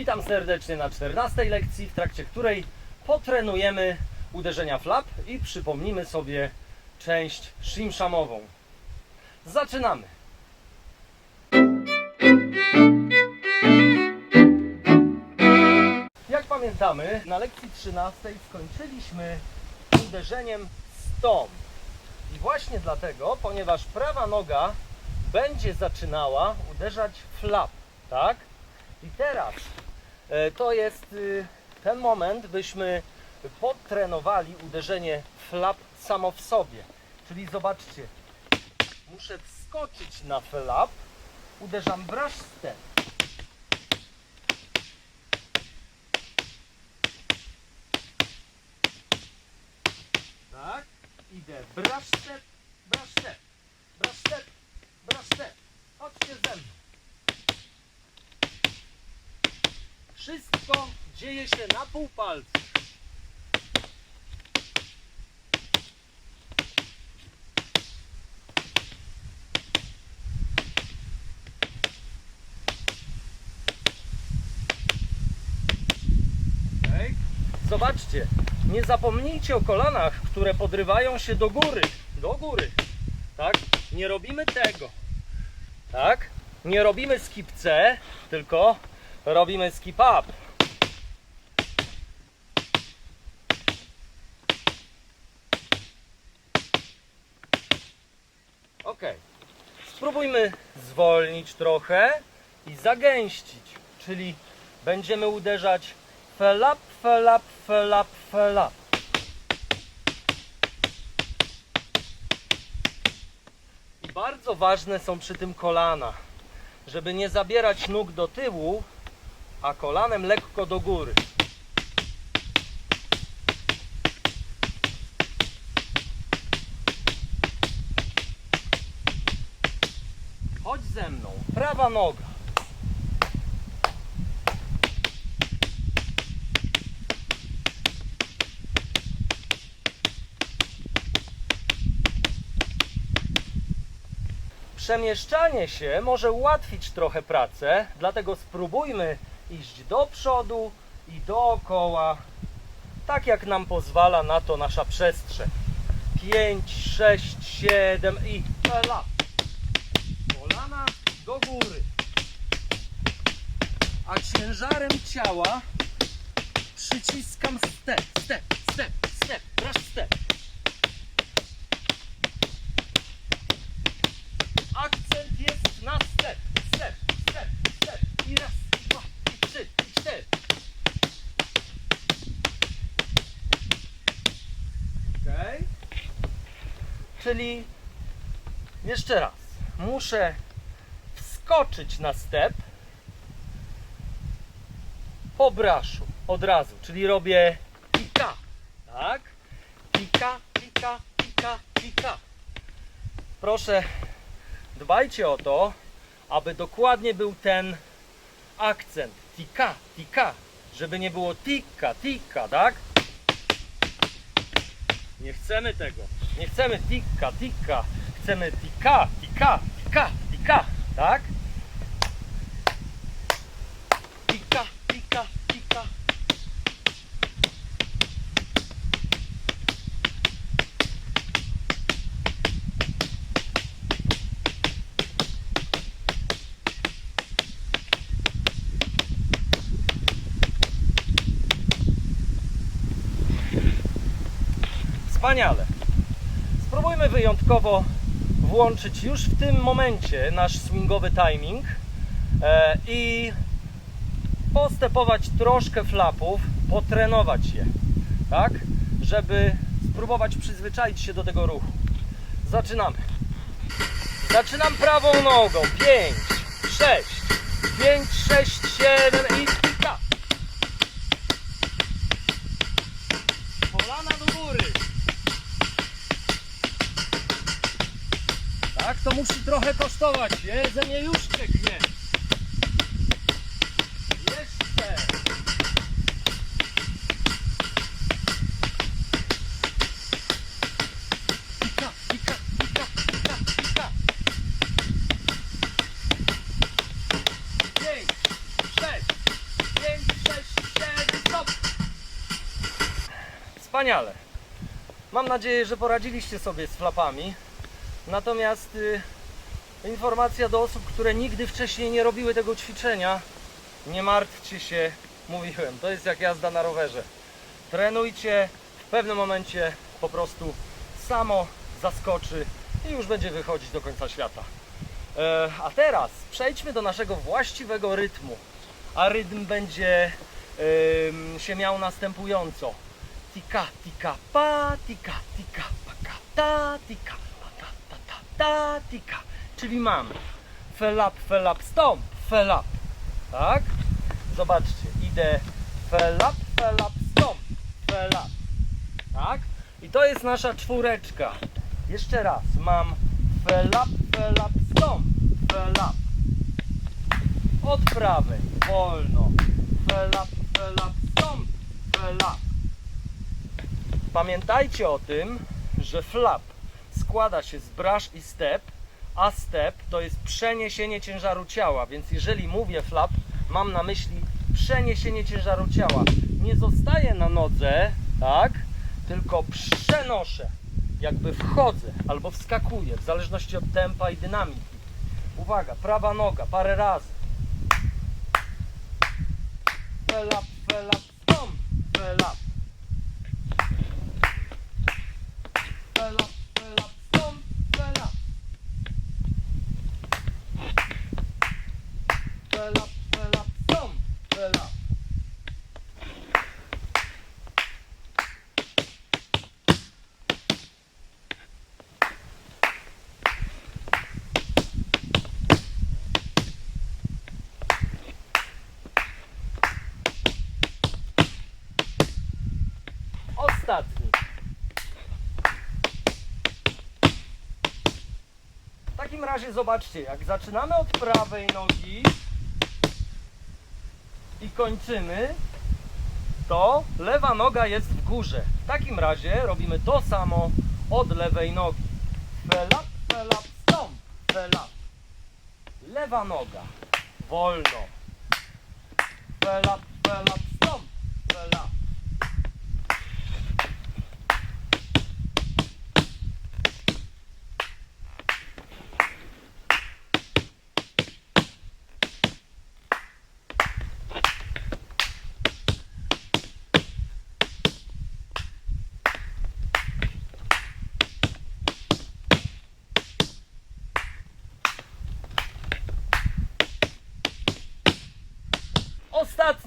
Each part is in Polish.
Witam serdecznie na 14 lekcji, w trakcie której potrenujemy uderzenia flap i przypomnimy sobie część shimshamową. Zaczynamy! Jak pamiętamy, na lekcji 13 skończyliśmy uderzeniem stąd. I właśnie dlatego, ponieważ prawa noga będzie zaczynała uderzać flap, tak? I teraz to jest y, ten moment, byśmy podtrenowali uderzenie flap samo w sobie. Czyli zobaczcie, muszę wskoczyć na flap, uderzam brush. Tak, idę brush step, brush step, brush step. Chodźcie ze mną. Wszystko dzieje się na pół palca. Zobaczcie, nie zapomnijcie o kolanach, które podrywają się do góry. Do góry. Tak? Nie robimy tego. Tak? Nie robimy skip C, tylko robimy skip up. Spróbujmy zwolnić trochę i zagęścić, czyli będziemy uderzać felap, felap, felap, felap. I bardzo ważne są przy tym kolana, żeby nie zabierać nóg do tyłu, a kolanem lekko do góry. Ze mną. Prawa noga. Przemieszczanie się może ułatwić trochę pracę, dlatego spróbujmy iść do przodu i dookoła, tak jak nam pozwala na to nasza przestrzeń. 5, 6, 7 i pela. Góry. A ciężarem ciała przyciskam step, step, step, step, brush step. Akcent jest na step, step, step, step. I raz, i dwa, i trzy, i cztery. Okej. Czyli jeszcze raz. Muszę wskoczyć na step po braszu od razu, czyli robię pika, tak? Pika, pika, pika, pika. Proszę dbajcie o to, aby dokładnie był ten akcent. Tika, tika, żeby nie było tika, tika, tak? Nie chcemy tego. Nie chcemy tika, tika. Chcemy tika, tika, tika, tika, tak? Tika, tika, tika. Wspaniale. Spróbujmy wyjątkowo włączyć już w tym momencie nasz swingowy timing e, i postepować troszkę flapów, potrenować je, tak? Żeby spróbować przyzwyczaić się do tego ruchu. Zaczynamy. Zaczynam prawą nogą. 5, 6, 5, 6, 7 i musi trochę kosztować. Jedzenie już cieknie. Jeszcze. Pika, pika, pika. Pięć, sześć, pięć, sześć, siedem, stop. Wspaniale. Mam nadzieję, że poradziliście sobie z flapami. Natomiast y, informacja do osób, które nigdy wcześniej nie robiły tego ćwiczenia. Nie martwcie się, mówiłem, to jest jak jazda na rowerze. Trenujcie, w pewnym momencie po prostu samo zaskoczy i już będzie wychodzić do końca świata. E, a teraz przejdźmy do naszego właściwego rytmu. A rytm będzie się miał następująco. Tika, tika, pa, tika, tika, paka, ta, tika, paka, ta, ta, ta, tika. Czyli mamy felap, felap, stomp, felap. Tak? Zobaczcie, idę felap, felap, stomp, felap. Tak? I to jest nasza czwóreczka. Jeszcze raz, mam felap, felap, stomp, felap. Od prawej, wolno. Felap, felap, stomp, felap. Pamiętajcie o tym, że flap składa się z brush i step, a step to jest przeniesienie ciężaru ciała, więc jeżeli mówię flap, mam na myśli przeniesienie ciężaru ciała. Nie zostaję na nodze, tak? Tylko przenoszę, jakby wchodzę albo wskakuję, w zależności od tempa i dynamiki. Uwaga, prawa noga, parę razy. Felap, felap, stomp, felap. Felap, felap, stomp, felap. Ostatni. W zobaczcie, jak zaczynamy od prawej nogi i kończymy, to lewa noga jest w górze. W takim razie robimy to samo od lewej nogi. Felap, felap, stomp, felap. Lewa noga, wolno. Felap, felap, stomp, felap.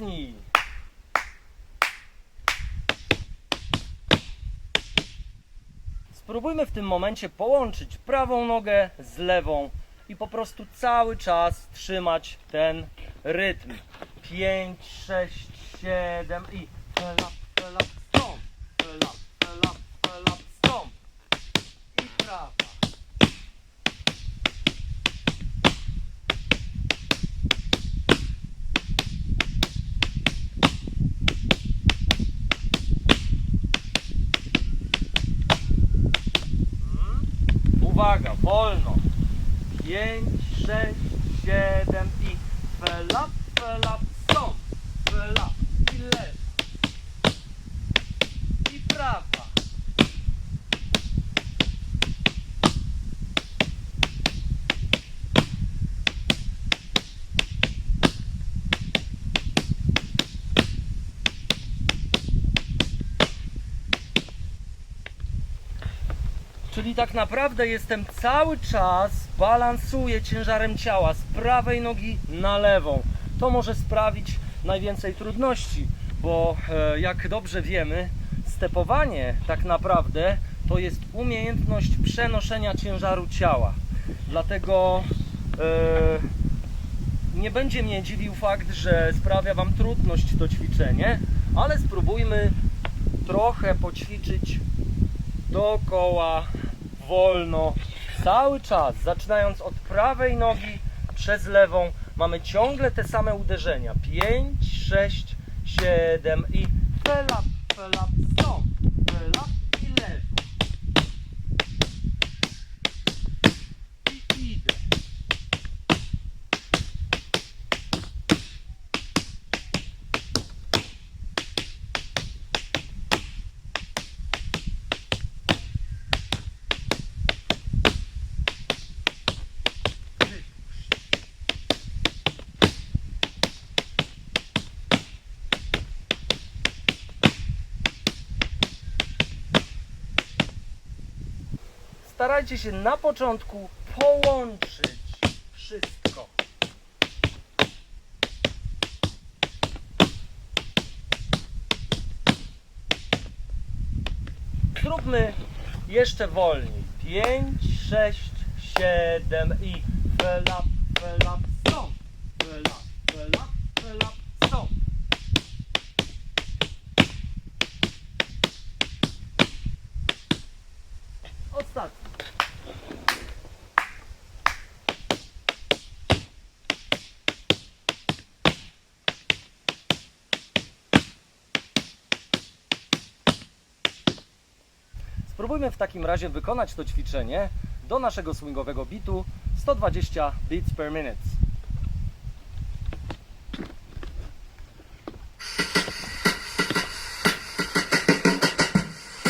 Ostatni. Spróbujmy w tym momencie połączyć prawą nogę z lewą i po prostu cały czas trzymać ten rytm. 5, 6, 7 i felap, felap, stąd, felap, felap, felap, stąd i prawa. Mm. Uwaga, wolno. 5, 6, 7 i felap, felap, stąd, felap i lewa. I prawa. Czyli tak naprawdę jestem cały czas balansuję ciężarem ciała z prawej nogi na lewą. To może sprawić najwięcej trudności, bo e, jak dobrze wiemy, stepowanie tak naprawdę to jest umiejętność przenoszenia ciężaru ciała. Dlatego e, nie będzie mnie dziwił fakt, że sprawia Wam trudność to ćwiczenie, ale spróbujmy trochę poćwiczyć dookoła, wolno, cały czas, zaczynając od prawej nogi przez lewą, mamy ciągle te same uderzenia. 5, 6, 7 i felap, felap, stąd, felap i lewo. I idę. Starajcie się na początku połączyć wszystko. Zróbmy jeszcze wolniej. 5, 6, 7 i felap, felap, stop. Felap, felap, felap, stop. Ostatni. Spróbujmy w takim razie wykonać to ćwiczenie do naszego swingowego bitu 120 beats per minute.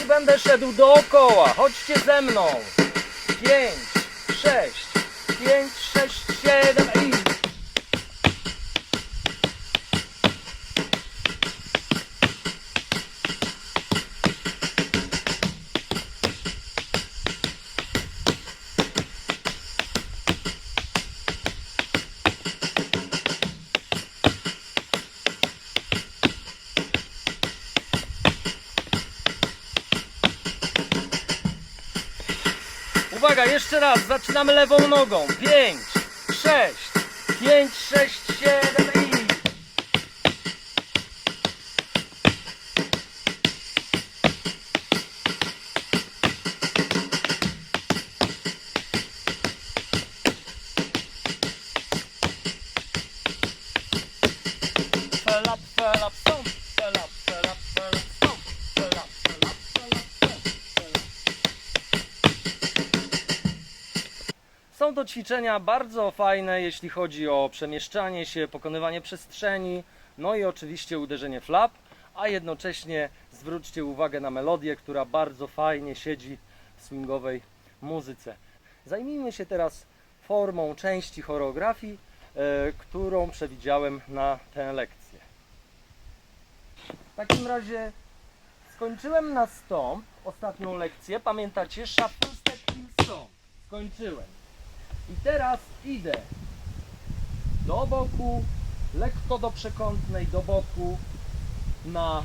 I będę szedł dookoła. Chodźcie ze mną. 5, 6, 5, 6, 7 i... Uwaga, jeszcze raz, zaczynamy lewą nogą. 5, 6, 5, 6, 7 ćwiczenia bardzo fajne, jeśli chodzi o przemieszczanie się, pokonywanie przestrzeni, no i oczywiście uderzenie flap, a jednocześnie zwróćcie uwagę na melodię, która bardzo fajnie siedzi w swingowej muzyce. Zajmijmy się teraz formą części choreografii, e, którą przewidziałem na tę lekcję. W takim razie skończyłem na stomp ostatnią lekcję. Pamiętacie? Shuffle, step, stomp. Skończyłem. I teraz idę do boku, lekko do przekątnej, do boku, na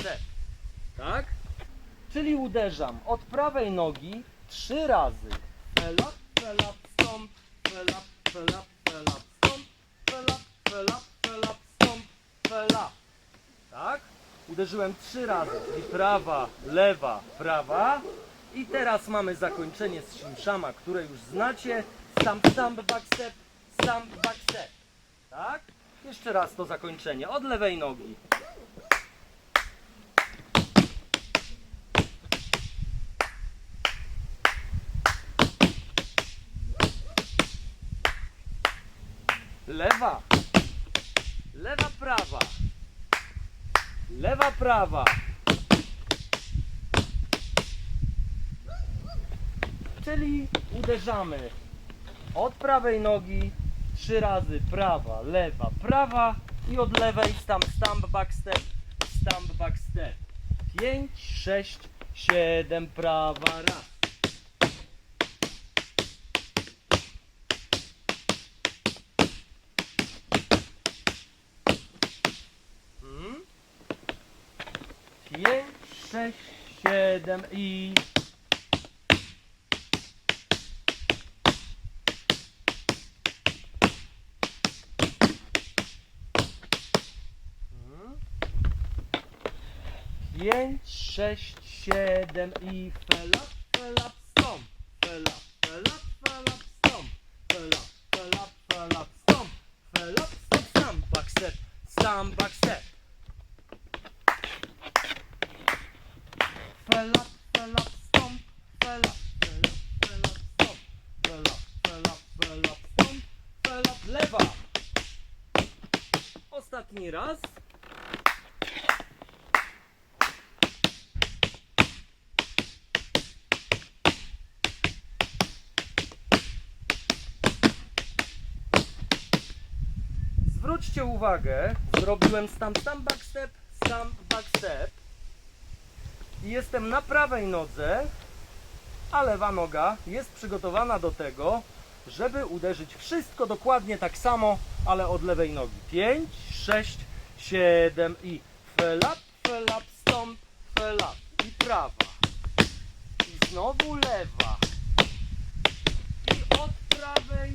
step. Tak? Czyli uderzam od prawej nogi trzy razy. Felap, felap, stomp, felap, felap, felap, stomp, felap, felap, felap, stomp, felap. Tak? Uderzyłem trzy razy, czyli prawa, lewa, prawa. I teraz mamy zakończenie z Shimshama, które już znacie. Stamp, stamp, backstep, stamp, backstep. Tak? Jeszcze raz to zakończenie od lewej nogi. Lewa. Lewa, prawa. Lewa, prawa. Czyli uderzamy od prawej nogi trzy razy prawa, lewa, prawa i od lewej stamp, stamp, back step, stamp, back step. 5, 6, 7, prawa, raz. Mhm. 5, 6, 7 i. Pięć, sześć, siedem i felap, felap, stomp. Felap, felap, felap, stomp. Felap, felap, felap, stomp. Felap, stop, stamp, back step, stamp, back step. Felap, felap, stomp. Felap, felap, felap, stomp. Felap, felap, felap, stomp. Felap, lewa. Ostatni raz. zwróćcie uwagę, zrobiłem stam, stam, backstep, stam, backstep jestem na prawej nodze, a lewa noga jest przygotowana do tego, żeby uderzyć wszystko dokładnie tak samo, ale od lewej nogi. 5, 6, 7 i flap, flap, stąp, flap i prawa. I znowu lewa. I od prawej.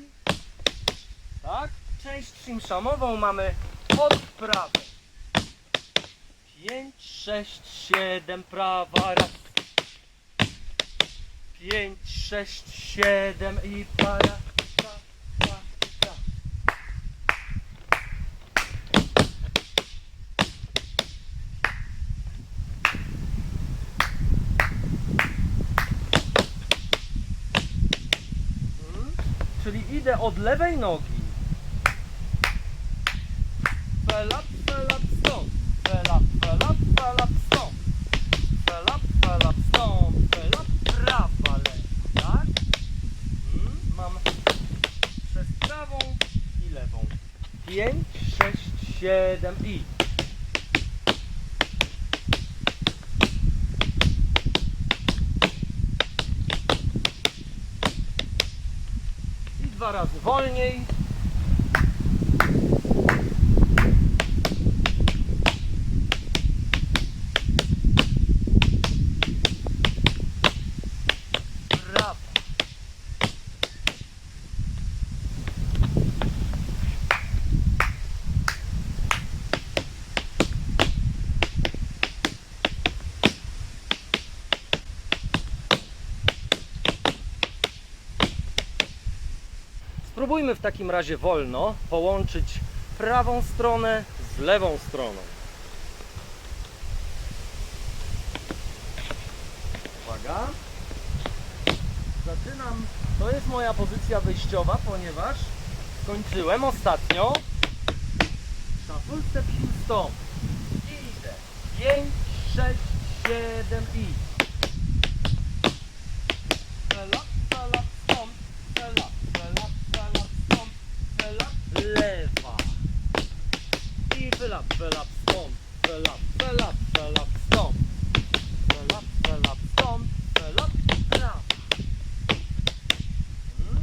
Tak? Część szymszamową mamy od prawej. 5, 6, 7, prawa, raz. 5, 6, 7 i para, pa, pa, pa. Mhm. Czyli idę od lewej nogi felap, stąd. Felap, felap, felap, stąd. Felap, felap, stąd. Felap, prawa, lewa, tak? Mhm. Mam przez prawą i lewą. 5, 6, 7 i. I dwa razy wolniej. Prawa. Spróbujmy w takim razie wolno połączyć prawą stronę z lewą stroną. Uwaga. Zaczynam. To jest moja pozycja wyjściowa, ponieważ skończyłem ostatnio heel stomp. I idę. 5, 6, 7 i. Felap, felap, stomp, felap, felap, felap, stomp, felap, lewa. I felap, felap, stomp, felap, felap, felap, stomp. Felap, felap, stomp, felap, prawa. Mhm.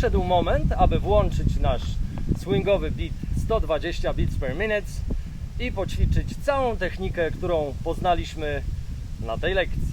Nadszedł moment, aby włączyć nasz swingowy beat 120 beats per minute i poćwiczyć całą technikę, którą poznaliśmy na tej lekcji.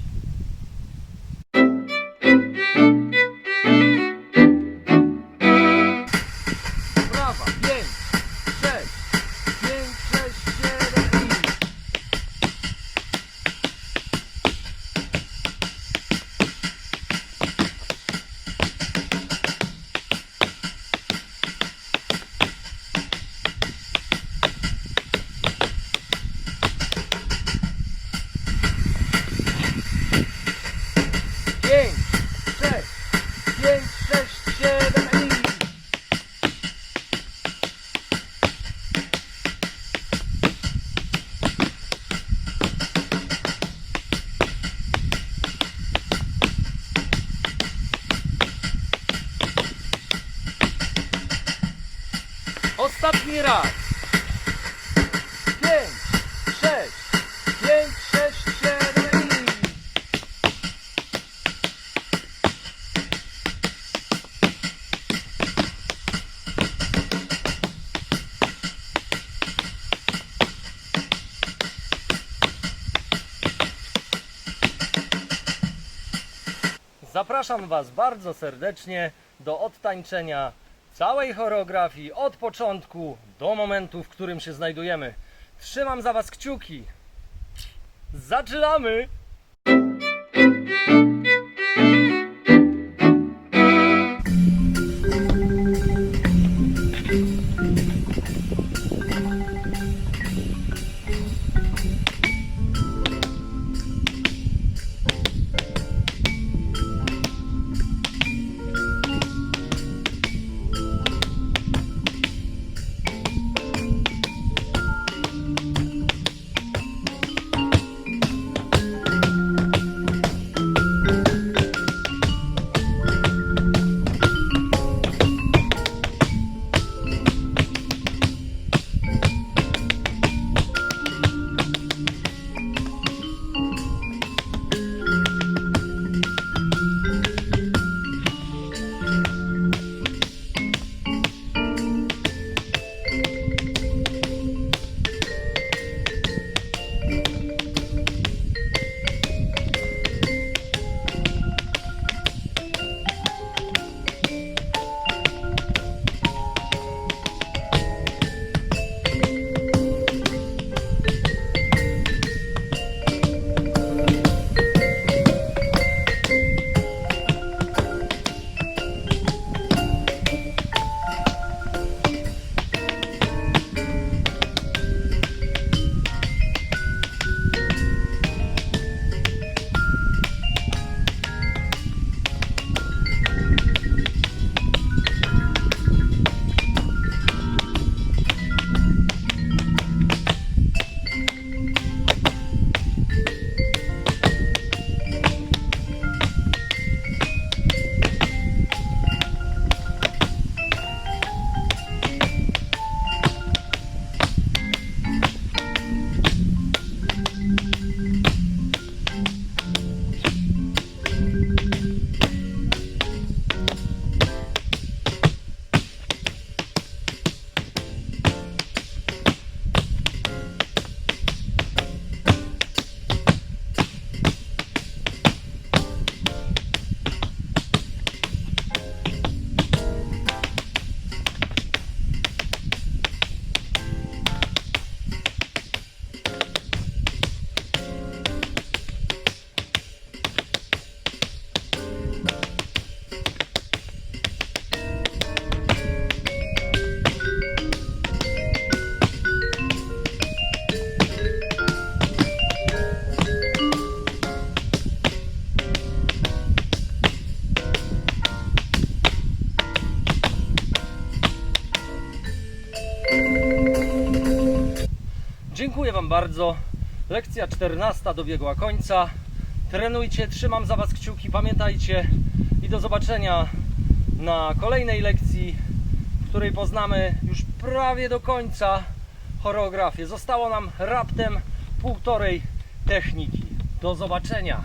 Zapraszam Was bardzo serdecznie do odtańczenia całej choreografii od początku do momentu, w którym się znajdujemy. Trzymam za Was kciuki. Zaczynamy! Bardzo. Lekcja 14 dobiegła końca. Trenujcie, trzymam za Was kciuki, pamiętajcie i do zobaczenia na kolejnej lekcji, w której poznamy już prawie do końca choreografię. Zostało nam raptem półtorej techniki. Do zobaczenia.